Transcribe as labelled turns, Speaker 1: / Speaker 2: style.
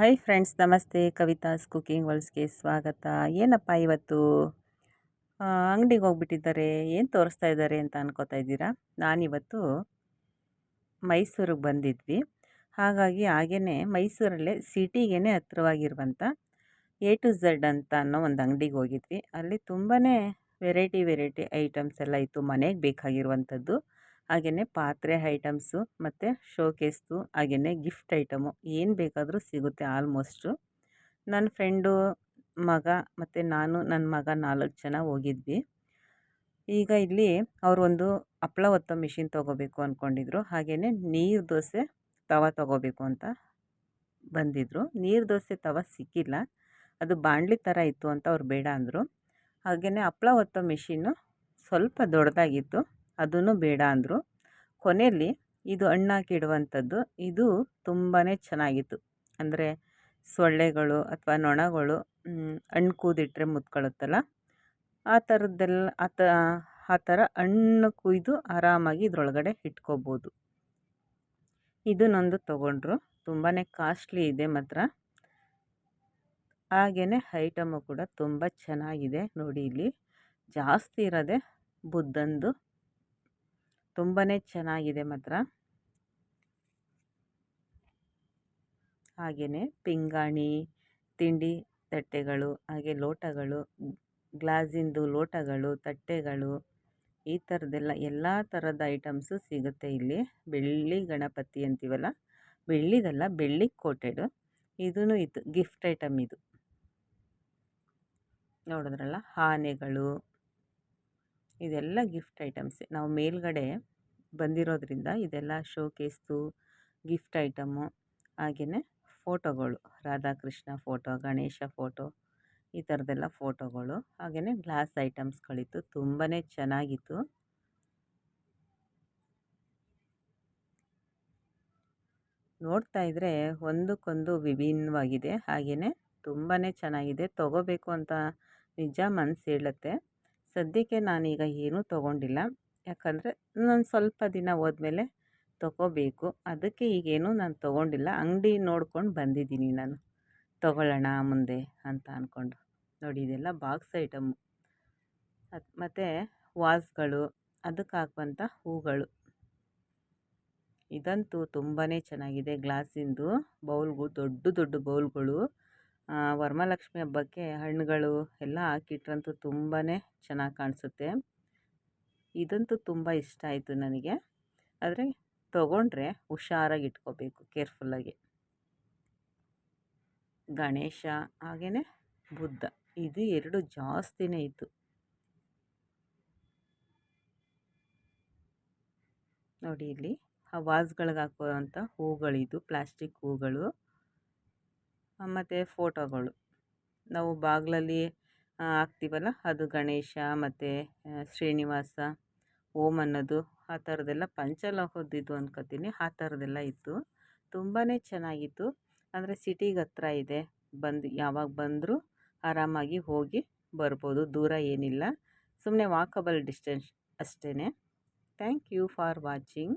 Speaker 1: Hi friends ನಮಸ್ತೆ. Kavitha's cooking ವರ್ಲ್ಸ್ಗೆ ಸ್ವಾಗತ. ಏನಪ್ಪ ಇವತ್ತು? ಅಂಗಡಿಗೆ ಹೋಗ್ಬಿಟ್ಟಿದ್ದಾರೆ. ಏನು ತೋರಿಸ್ತಾ ಇದ್ದಾರೆ ಅಂತ ಅನ್ಕೋತಾ ಇದ್ದೀರಾ? ನಾನಿವತ್ತು ಮೈಸೂರಿಗೆ ಬಂದಿದ್ವಿ. ಹಾಗಾಗಿ ಹಾಗೇ ಮೈಸೂರಲ್ಲೇ ಸಿಟಿಗೇ ಹತ್ತಿರವಾಗಿರುವಂಥ ಎ ಟು ಝಡ್ ಅಂತ ಅನ್ನೋ ಒಂದು ಅಂಗಡಿಗೆ ಹೋಗಿದ್ವಿ. ಅಲ್ಲಿ ತುಂಬಾ ವೆರೈಟಿ ವೆರೈಟಿ ಐಟಮ್ಸ್ ಎಲ್ಲ ಇತ್ತು. ಮನೆಗೆ ಬೇಕಾಗಿರುವಂಥದ್ದು. ಹಾಗೆಯೇ ಪಾತ್ರೆ ಐಟಮ್ಸು ಮತ್ತು ಶೋಕೇಸ್ದು ಹಾಗೆಯೇ ಗಿಫ್ಟ್ ಐಟಮು ಏನು ಬೇಕಾದರೂ ಸಿಗುತ್ತೆ ಆಲ್ಮೋಸ್ಟು. ನನ್ನ ಫ್ರೆಂಡು ಮಗ ಮತ್ತು ನಾನು ನನ್ನ ಮಗ ನಾಲ್ಕು ಜನ ಹೋಗಿದ್ವಿ. ಈಗ ಇಲ್ಲಿ ಅವರೊಂದು ಹಪ್ಪಳ ಒತ್ತೋ ಮಿಷಿನ್ ತೊಗೋಬೇಕು ಅಂದ್ಕೊಂಡಿದ್ರು ಹಾಗೆಯೇ ನೀರು ದೋಸೆ ತವ ತೊಗೋಬೇಕು ಅಂತ ಬಂದಿದ್ದರು ನೀರು ದೋಸೆ ತವ ಸಿಕ್ಕಿಲ್ಲ. ಅದು ಬಾಣಲಿ ಥರ ಇತ್ತು ಅಂತ ಅವ್ರು ಬೇಡ ಅಂದರು. ಹಾಗೆಯೇ ಹಪ್ಪಳ ಒತ್ತೋ ಮಿಷಿನ್ನು ಸ್ವಲ್ಪ ದೊಡ್ಡದಾಗಿತ್ತು ಅದೂ ಬೇಡ ಅಂದರು. ಕೊನೆಯಲ್ಲಿ ಇದು ಹಣ್ಣಾಕಿಡುವಂಥದ್ದು ಇದು ತುಂಬಾ ಚೆನ್ನಾಗಿತ್ತು. ಅಂದರೆ ಸೊಳ್ಳೆಗಳು ಅಥವಾ ನೊಣಗಳು ಹಣ್ಣು ಕೂದಿಟ್ಟರೆ ಮುತ್ಕೊಳ್ಳುತ್ತಲ್ಲ ಆ ಥರದ್ದೆಲ್ಲ ಆ ಆ ಥರ ಹಣ್ಣು ಕುಯ್ದು ಆರಾಮಾಗಿ ಇದರೊಳಗಡೆ ಇಟ್ಕೋಬೋದು. ಇದನ್ನೊಂದು ತೊಗೊಂಡ್ರು. ತುಂಬಾ ಕಾಸ್ಟ್ಲಿ ಇದೆ ಮಾತ್ರ. ಹಾಗೆಯೇ ಐಟಮು ಕೂಡ ತುಂಬ ಚೆನ್ನಾಗಿದೆ ನೋಡಿ ಇಲ್ಲಿ. ಜಾಸ್ತಿ ಇರೋದೆ ಬುದ್ಧಂದು ತುಂಬಾ ಚೆನ್ನಾಗಿದೆ ಮಾತ್ರ. ಹಾಗೆಯೇ ಪಿಂಗಾಣಿ, ತಿಂಡಿ ತಟ್ಟೆಗಳು, ಹಾಗೆ ಲೋಟಗಳು, ಗ್ಲಾಸಿಂದು ಲೋಟಗಳು, ತಟ್ಟೆಗಳು, ಈ ಥರದ್ದೆಲ್ಲ ಎಲ್ಲ ಥರದ ಐಟಮ್ಸು ಸಿಗುತ್ತೆ ಇಲ್ಲಿ. ಬೆಳ್ಳಿ ಗಣಪತಿ ಅಂತೀವಲ್ಲ? ಬೆಳ್ಳಿದಲ್ಲ, ಬೆಳ್ಳಿ ಕೋಟೆಡು. ಇದೂ ಇತ್ತು, ಗಿಫ್ಟ್ ಐಟಮ್ ಇದು. ನೋಡಿದ್ರಲ್ಲ? ಆನೆಗಳು ಇದೆಲ್ಲ ಗಿಫ್ಟ್ ಐಟಮ್ಸ್. ನಾವು ಮೇಲ್ಗಡೆ ಬಂದಿರೋದ್ರಿಂದ ಇದೆಲ್ಲ ಶೋಕೇಸ್ದು ಗಿಫ್ಟ್ ಐಟಮು ಹಾಗೆಯೇ ಫೋಟೋಗಳು. ರಾಧಾಕೃಷ್ಣ ಫೋಟೋ, ಗಣೇಶ ಫೋಟೋ, ಈ ಥರದ್ದೆಲ್ಲ ಫೋಟೋಗಳು ಹಾಗೆಯೇ ಗ್ಲಾಸ್ ಐಟಮ್ಸ್ಗಳಿತ್ತು. ತುಂಬಾ ಚೆನ್ನಾಗಿತ್ತು. ನೋಡ್ತಾ ಇದ್ದರೆ ಒಂದಕ್ಕೊಂದು ವಿಭಿನ್ನವಾಗಿದೆ. ಹಾಗೆಯೇ ತುಂಬಾ ಚೆನ್ನಾಗಿದೆ. ತಗೋಬೇಕು ಅಂತ ನಿಜ ಮನಸ್ಸು ಹೇಳುತ್ತೆ. ಸದ್ಯಕ್ಕೆ ನಾನೀಗ ಏನೂ ತೊಗೊಂಡಿಲ್ಲ. ಯಾಕಂದರೆ ನಾನು ಸ್ವಲ್ಪ ದಿನ ಹೋದ್ಮೇಲೆ ತೊಗೋಬೇಕು. ಅದಕ್ಕೆ ಈಗೇನು ನಾನು ತೊಗೊಂಡಿಲ್ಲ. ಅಂಗಡಿ ನೋಡ್ಕೊಂಡು ಬಂದಿದ್ದೀನಿ ನಾನು. ತೊಗೊಳ್ಳೋಣ ಮುಂದೆ ಅಂತ ಅಂದ್ಕೊಂಡು ನೋಡಿ, ಇದೆಲ್ಲ ಬಾಕ್ಸ್ ಐಟಮು. ಅದು ಮತ್ತು ವಾಸ್ಗಳು, ಅದಕ್ಕೆ ಹಾಕುವಂಥ ಹೂಗಳು. ಇದಂತೂ ತುಂಬಾ ಚೆನ್ನಾಗಿದೆ. ಗ್ಲಾಸಿಂದು ಬೌಲ್ಗಳು, ದೊಡ್ಡ ದೊಡ್ಡ ಬೌಲ್ಗಳು. ವರಮಹಾಲಕ್ಷ್ಮಿ ಹಬ್ಬಕ್ಕೆ ಹಣ್ಣುಗಳು ಎಲ್ಲ ಹಾಕಿಟ್ರಂತೂ ತುಂಬಾ ಚೆನ್ನಾಗಿ ಕಾಣಿಸುತ್ತೆ. ಇದಂತೂ ತುಂಬ ಇಷ್ಟ ಆಯಿತು ನನಗೆ. ಆದರೆ ತೊಗೊಂಡ್ರೆ ಹುಷಾರಾಗಿ ಇಟ್ಕೋಬೇಕು, ಕೇರ್ಫುಲ್ಲಾಗಿ. ಗಣೇಶ ಹಾಗೆಯೇ ಬುದ್ಧ, ಇದು ಎರಡು ಜಾಸ್ತಿನೇ ಇತ್ತು. ನೋಡಿ ಇಲ್ಲಿ, ಆ ವಾಸ್ಗಳಿಗೆ ಹಾಕುವಂಥ ಹೂಗಳಿದು, ಪ್ಲಾಸ್ಟಿಕ್ ಹೂಗಳು. ಮತ್ತು ಫೋಟೋಗಳು. ನಾವು ಬಾಗಿಲಲ್ಲಿ ಹಾಕ್ತೀವಲ್ಲ? ಅದು ಗಣೇಶ, ಮತ್ತು ಶ್ರೀನಿವಾಸ, ಓಂ ಅನ್ನೋದು. ಆ ಥರದ್ದೆಲ್ಲ ಪಂಚಲೋಹದ್ದು ಅಂದ್ಕೋತೀನಿ ಆ ಥರದ್ದೆಲ್ಲ ಇತ್ತು. ತುಂಬಾ ಚೆನ್ನಾಗಿತ್ತು. ಅಂದರೆ ಸಿಟಿಗೆ ಹತ್ರ ಇದೆ. ಬಂದು, ಯಾವಾಗ ಬಂದರೂ ಆರಾಮಾಗಿ ಹೋಗಿ ಬರ್ಬೋದು. ದೂರ ಏನಿಲ್ಲ. ಸುಮ್ಮನೆ ವಾಕಬಲ್ ಡಿಸ್ಟೆನ್ಸ್ ಅಷ್ಟೇ ಥ್ಯಾಂಕ್ ಯು ಫಾರ್ ವಾಚಿಂಗ್